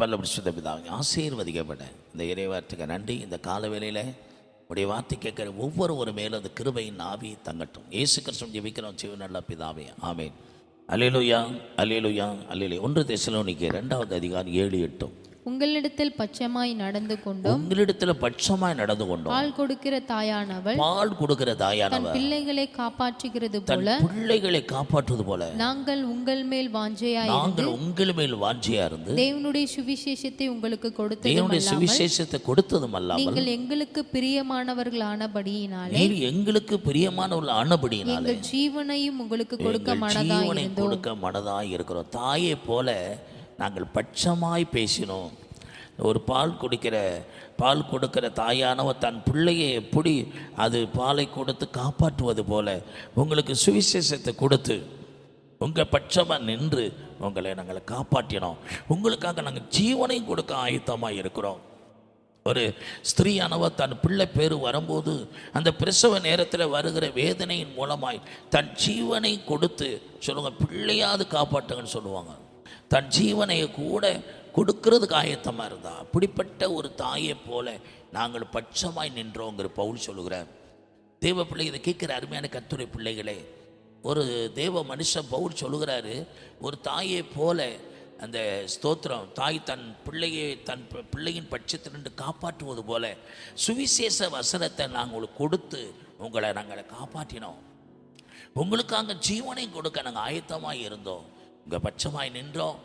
பல்ல பிடிச்சத பிதாவை ஆசீர்வதிக்கப்பட இந்த இறைவார்த்தைக்கு நன்றி. இந்த கால வேலையில் உடைய வார்த்தை கேட்குற ஒவ்வொரு மேலும் அந்த கிருபையின் ஆவி தங்கட்டும். ஏசு கிறிஸ்துவம் ஜெபிக்கிறோம். ஜீவ நல்ல பிதாவே. ஆமேன். அலிலுயா அலிலுயா அலேலு ஒன்று தேசலோனிக்கு ரெண்டாவது அதிகாரம் ஏழு எட்டும். உங்களிடத்தில் பச்சமாய் நடந்து கொண்டும். உங்களிடத்துல பட்சமாய் நடந்து கொண்டோம். பால் கொடுக்கிற தாயானவள் பால் கொடுக்கிற தன் தாயானவர் பிள்ளைகளை காப்பாற்றுகிறது போல பிள்ளைகளை காப்பாற்றுவது போல. நாங்கள் உங்கள் மேல் வாஞ்சையாய் நாங்கள் உங்கள் மேல் வாஞ்சியா இருந்து தேவனுடைய சுவிசேஷத்தை உங்களுக்கு கொடுத்ததும் தேவனுடைய சுவிசேஷத்தை கொடுத்ததும் அல்லாமல் நீங்கள் எங்களுக்கு பிரியமானவர்களானபடியினாலே நீர் எங்களுக்கு பிரியமானவர்கள் ஆனபடியினாலே எங்கள் ஜீவனையும் உங்களுக்கு கொடுக்க மனதாய் இருந்தோம். கொடுக்க மனதாய் இருக்கிறோம். தாயை போல நாங்கள் பட்சமாய் பேசினோம். ஒரு பால் கொடுக்கிற பால் கொடுக்கிற தாயானவ தன் பிள்ளையை எப்படி அது பாலை கொடுத்து காப்பாற்றுவது போல உங்களுக்கு சுவிசேஷத்தை கொடுத்து உங்கள் பட்சமாக நின்று உங்களை நாங்கள் காப்பாற்றினோம். உங்களுக்காக நாங்கள் ஜீவனையும் கொடுக்க ஆயத்தமாக இருக்கிறோம். ஒரு ஸ்திரீயானவ தன் பிள்ளை பேர் வரும்போது அந்த பிரசவ நேரத்தில் வருகிற வேதனையின் மூலமாய் தன் ஜீவனை கொடுத்து சொல்லுங்கள் பிள்ளையாவது காப்பாற்றுங்கன்னு சொல்லுவாங்க. தன் ஜீவனை கூட கொடுக்கறதுக்கு ஆயத்தமாக இருந்தா. அப்படிப்பட்ட ஒரு தாயை போல நாங்கள் பட்சமாய் நின்றோங்கிற பவுல் சொல்லுகிறார். தேவ பிள்ளை இதை கேட்குற அருமையான கத்துரை பிள்ளைகளே ஒரு தேவ மனுஷன் பவுல் சொல்லுகிறாரு ஒரு தாயை போல அந்த ஸ்தோத்திரம் தாய் தன் பிள்ளையை தன் பிள்ளையின் பட்சத்திலிருந்து காப்பாற்றுவது போல சுவிசேஷ வசனத்தை நாங்கள் கொடுத்து உங்களை நாங்கள் காப்பாற்றினோம். உங்களுக்காக ஜீவனையும் கொடுக்க நாங்கள் ஆயத்தமாக இருந்தோம். உங்கள் பட்சமாய் நின்றோம்.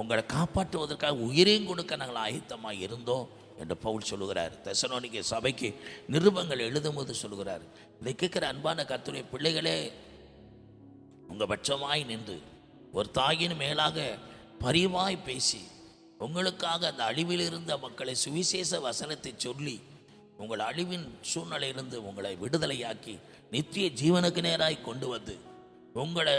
உங்களை காப்பாற்றுவதற்காக உயிரையும் கொடுக்க நாங்கள் ஆயத்தமாக இருந்தோம் என்று பவுல் சொல்லுகிறார். தசனோனிக்கு சபைக்கு நிருபங்கள் எழுதும்போது சொல்லுகிறார். இதை கேட்குற அன்பான கத்துரை பிள்ளைகளே உங்கள் பட்சமாய் நின்று ஒரு தாயின் மேலாக பரிவாய் பேசி உங்களுக்காக அந்த அழிவில் இருந்த மக்களை சுவிசேஷ வசனத்தை சொல்லி உங்கள் அழிவின் சூழ்நிலையிலிருந்து உங்களை விடுதலையாக்கி நித்திய ஜீவனுக்கு நேராய் கொண்டு வந்து உங்களை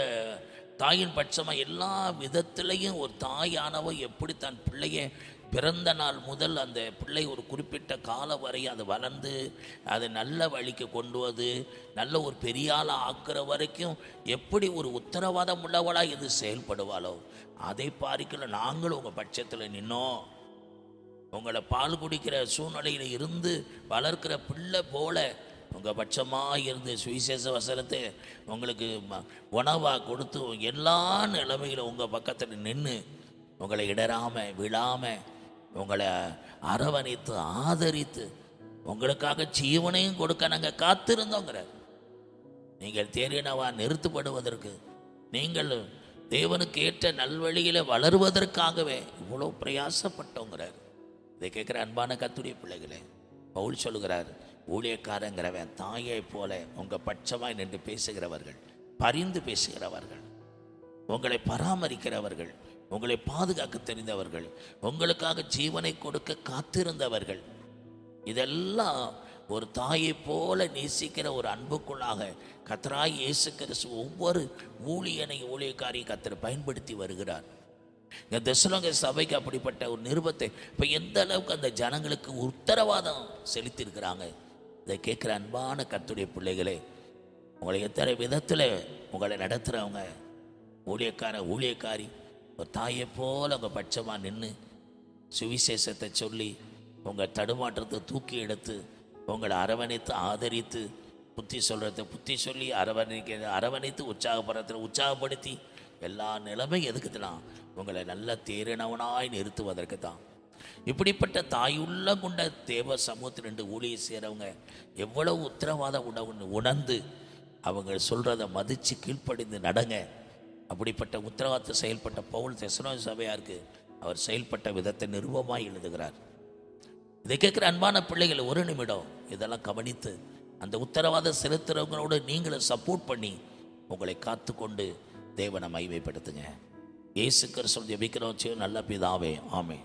தாயின் பட்சமாக எல்லா விதத்திலையும் ஒரு தாயானவ எப்படி தன் பிள்ளையை பிறந்த நாள் முதல் அந்த பிள்ளை ஒரு குறிப்பிட்ட காலம் வரை அது வளர்ந்து அதை நல்ல வழிக்கு கொண்டு வந்து நல்ல ஒரு பெரிய ஆக்குற வரைக்கும் எப்படி ஒரு உத்தரவாதம் உள்ளவளாக இது செயல்படுவாளோ? அதை பாரிக்கல நாங்களும் உங்கள் பட்சத்தில் நின்னோம். உங்களை பால் குடிக்கிற சூழ்நிலையில் இருந்து வளர்க்கிற பிள்ளை போல உங்கள் பட்சமாக இருந்து சுவிசேஷ வசனத்தை உங்களுக்கு உணவாக கொடுத்து எல்லா நிலைமையிலும் உங்கள் பக்கத்தில் நின்று உங்களை இடராமல் விழாமல் உங்களை அரவணைத்து ஆதரித்து உங்களுக்காக ஜீவனையும் கொடுக்க நாங்கள் காத்திருந்தோங்கிறார் நீங்கள் தேறினவா நிறுத்தப்படுவதற்கு நீங்கள் தேவனுக்கு ஏற்ற நல்வழியில் வளருவதற்காகவே இவ்வளோ பிரயாசப்பட்டோங்கிறார். இதை கேட்குற அன்பான கத்துடைய பிள்ளைகளே பவுல் சொல்கிறார் ஊழியக்காரங்கிறவன் தாயை போல உங்கள் பட்சமாய் நின்று பேசுகிறவர்கள் பரிந்து பேசுகிறவர்கள் உங்களை பராமரிக்கிறவர்கள் உங்களை பாதுகாக்க தெரிந்தவர்கள் உங்களுக்காக ஜீவனை கொடுக்க காத்திருந்தவர்கள். இதெல்லாம் ஒரு தாயை போல நேசிக்கிற ஒரு அன்புக்குள்ளாக கத்தராய் இயேசு கிறிஸ்து ஒவ்வொரு ஊழியனை ஊழியக்காரியை கத்தர் பயன்படுத்தி வருகிறார். இந்த தசுலங்க சபைக்கு அப்படிப்பட்ட ஒரு நிருபத்தை இப்போ எந்த அளவுக்கு அந்த ஜனங்களுக்கு உத்தரவாதம் செலுத்தியிருக்கிறாங்க? இதை கேட்குற அன்பான கத்துடைய பிள்ளைகளே உங்களை எத்தனை விதத்தில் உங்களை நடத்துகிறவங்க ஊழியக்கார ஊழியக்காரி ஒரு தாயை போல் உங்கள் பட்சமாக நின்று சுவிசேஷத்தை சொல்லி உங்கள் தடுமாற்றத்தை தூக்கி எடுத்து உங்களை அரவணைத்து ஆதரித்து புத்தி சொல்கிறத புத்தி சொல்லி அரவணைக்க அரவணைத்து உற்சாகப்படுறத உற்சாகப்படுத்தி எல்லா நிலைமையும் எதுக்குதுன்னா உங்களை நல்ல தேறினவனாய் நிறுத்துவதற்கு தான் இப்படிப்பட்ட தாயுள்ள கொண்ட தேவ சமூகத்தில் ரெண்டு ஊழியை செய்கிறவங்க எவ்வளவு உத்தரவாத உணவுன்னு உணர்ந்து அவங்க சொல்கிறத மதித்து கீழ்ப்படிந்து நடங்க. அப்படிப்பட்ட உத்தரவாதத்தை செயல்பட்ட பவுல் தெசனோ சபையாருக்கு அவர் செயல்பட்ட விதத்தை நிருபமாக எழுதுகிறார். இதை கேட்குற அன்பான பிள்ளைகள் ஒரு நிமிடம் இதெல்லாம் கவனித்து அந்த உத்தரவாதம் செலுத்துறவங்களோட நீங்களும் சப்போர்ட் பண்ணி உங்களை காத்துக்கொண்டு தேவனை மைமைப்படுத்துங்க இயேசு கிறிஸ்துவ ஜெபிக்கிறோம். நல்ல பிதாவே. ஆமே